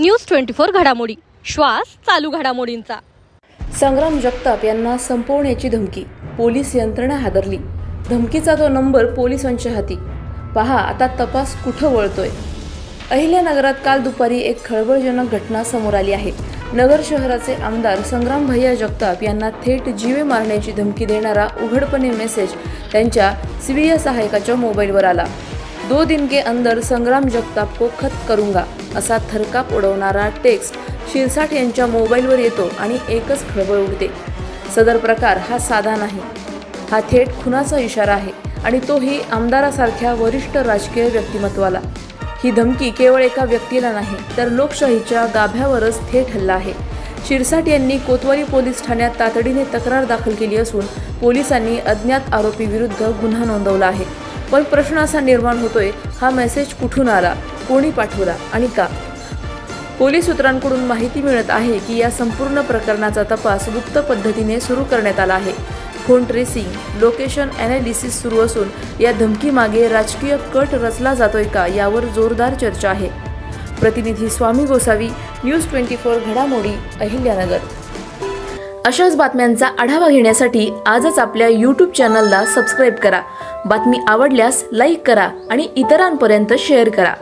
News twenty four घडामोडी. श्वास चालू घडामोडींचा. संग्राम जगताप यांना संपवण्याची धमकी. पोलीस यंत्रणा हादरली. धमकीचा तो नंबर पोलिसांच्या हाती. पहा आता तपास कुठं वळतोय? अहिल्यानगरात काल दुपारी एक खळबळजनक घटना समोर आली आहे. नगर शहराचे आमदार संग्राम भैया जगताप यांना थेट जीवे मारण्याची धमकी देणारा उघडपणे मेसेज त्यांच्या स्वीय सहायकाच्या मोबाईलवर आला. दो दिन के अंदर संग्राम जगताप को खत करूंगा. असा थरकाप उडवणारा टेक्स्ट शिरसाट यांच्या मोबाईलवर येतो आणि एकच खळबळ उडते. सदर प्रकार हा साधा नाही. हा थेट खुनाचा इशारा आहे आणि तोही आमदारासारख्या वरिष्ठ राजकीय व्यक्तिमत्वाला. ही धमकी केवळ एका व्यक्तीला नाही तर लोकशाहीच्या गाभ्यावरच थेट हल्ला आहे. शिरसाट यांनी कोतवाली पोलीस ठाण्यात तातडीने तक्रार दाखल केली असून पोलिसांनी अज्ञात आरोपी विरुद्ध गुन्हा नोंदवला आहे. पण प्रश्न असा निर्माण होतोय हा मेसेज कुठून आला? कोणी पाठवला आणि का? पोलीस सूत्रांकडून माहिती मिळत आहे की या संपूर्ण प्रकरणाचा तपास गुप्त पद्धतीने सुरू करण्यात आला आहे. फोन ट्रेसिंग लोकेशन ॲनालिसिस सुरू असून या धमकीमागे राजकीय कट रचला जातोय का यावर जोरदार चर्चा आहे. प्रतिनिधी Swami Gosavi news twenty four घडामोडी अहिल्यानगर. अशाच बातम्यांचा आढावा घेण्यासाठी आजच आपल्या यूट्यूब चॅनलला सबस्क्राईब करा. बातमी आवडल्यास लाईक करा आणि इतरांपर्यंत शेअर करा.